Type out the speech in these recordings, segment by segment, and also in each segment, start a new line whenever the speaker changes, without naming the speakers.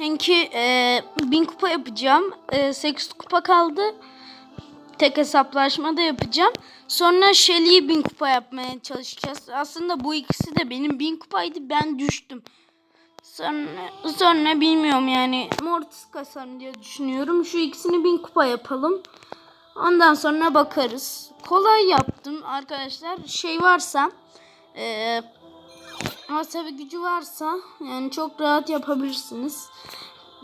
Henki e, 1000 kupa yapacağım. E, 8 kupa kaldı. Tek hesaplaşmada yapacağım. Sonra Shelly'yi 1000 kupa yapmaya çalışacağız. Aslında bu ikisi de benim 1000 kupaydı. Ben düştüm. Sonra, sonra bilmiyorum yani Mortis kasarım diye düşünüyorum. Şu ikisini 1000 kupa yapalım. Ondan sonra bakarız. Kolay yaptım arkadaşlar. Şey varsa eee wasabi gücü varsa yani çok rahat yapabilirsiniz.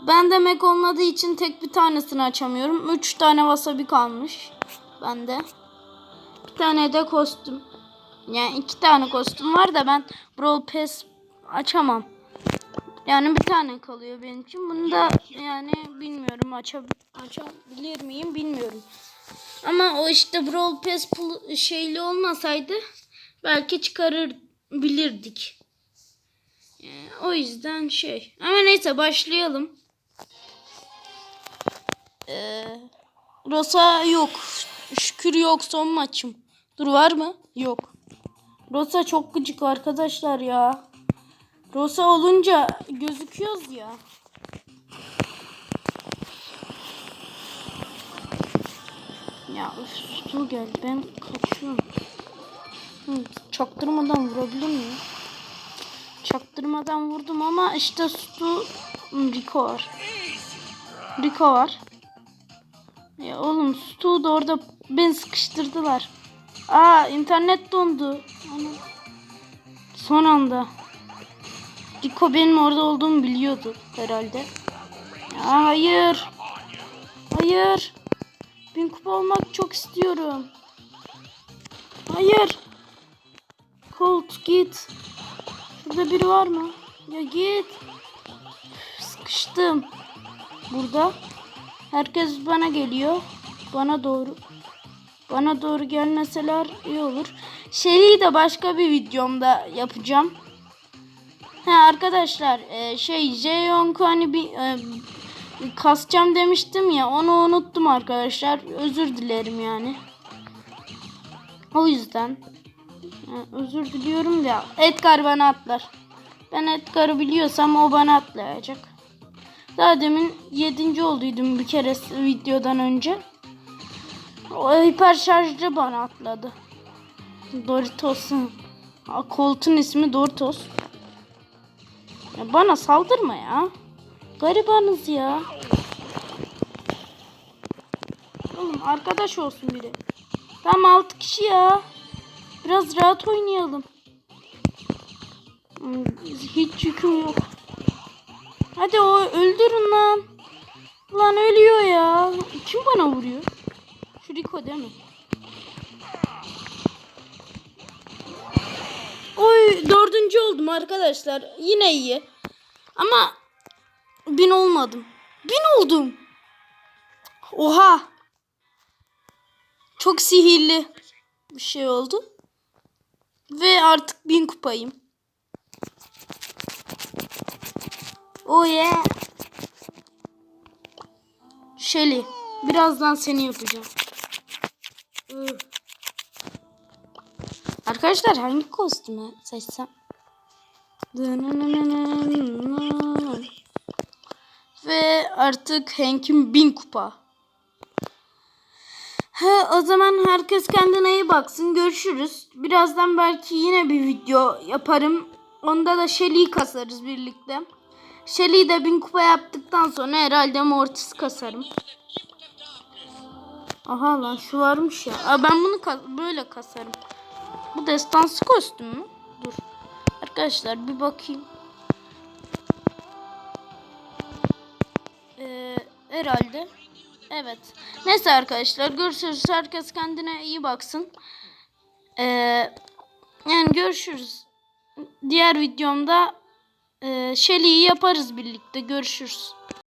Ben de Mac olmadığı için tek bir tanesini açamıyorum. 3 tane wasabi kalmış bende. Bir tane de kostüm. Yani iki tane kostüm var da ben Brawl Pass açamam. Yani bir tane kalıyor benim için. Bunu da yani bilmiyorum açab açabilir miyim bilmiyorum. Ama o işte Brawl Pass şeyli olmasaydı belki çıkarabilirdik. Yani o yüzden şey. Ama neyse başlayalım. Ee, Rosa yok. Şükür yok son maçım. Dur var mı? Yok. Rosa çok gıcık arkadaşlar ya. Rosa olunca gözüküyoruz ya. Ya dur gel ben kaçıyorum. Hı, çaktırmadan vurabilir miyim? Çaktırmadan vurdum ama işte su Hı, Rico var. Rico var. Ya oğlum Stu da orada beni sıkıştırdılar. Aa internet dondu. Son anda. Rico benim orada olduğumu biliyordu herhalde. Ya hayır. Hayır. Bin kupa olmak çok istiyorum. Hayır. Colt git. Şurada biri var mı? Ya git. Sıkıştım. Burada. Herkes bana geliyor. Bana doğru. Bana doğru gelmeseler iyi olur. Shelly'yi de başka bir videomda yapacağım. Ha arkadaşlar e, şey Jeonku hani bir e, kasacağım demiştim ya onu unuttum arkadaşlar. Özür dilerim yani. O yüzden özür diliyorum da Edgar bana atlar. Ben Edgar'ı biliyorsam o bana atlayacak. Daha demin 7. olduydum bir kere videodan önce. O hiper şarjcı bana atladı. Doritos'un. Colt'un ismi Doritos. Ya bana saldırma ya. Garibanız ya. Oğlum arkadaş olsun biri. Tamam 6 kişi ya. Biraz rahat oynayalım. Hmm, Hiç yüküm yok. Hadi o öldürün lan. Lan ölüyor ya. Kim bana vuruyor? Şu Rico değil mi? Oy dördüncü oldum arkadaşlar. Yine iyi. Ama bin olmadım. Bin oldum. Oha. Çok sihirli bir şey oldu. Ve artık bin kupayım. Oh yeah. Shelly. Birazdan seni yapacağım. Arkadaşlar hangi kostümü seçsem? Ve artık Hank'in bin kupa. Ha, o zaman herkes kendine iyi baksın. Görüşürüz. Birazdan belki yine bir video yaparım. Onda da Shelly'yi kasarız birlikte. Shelly'yi de bin kupa yaptıktan sonra herhalde Mortis kasarım. Aha lan şu varmış ya. Aa, ben bunu ka- böyle kasarım. Bu destansı kostüm mü? Dur. Arkadaşlar bir bakayım. Ee, herhalde. Evet. Neyse arkadaşlar görüşürüz. Herkes kendine iyi baksın. Ee, yani görüşürüz. Diğer videomda e, Shelly'yi yaparız birlikte. Görüşürüz.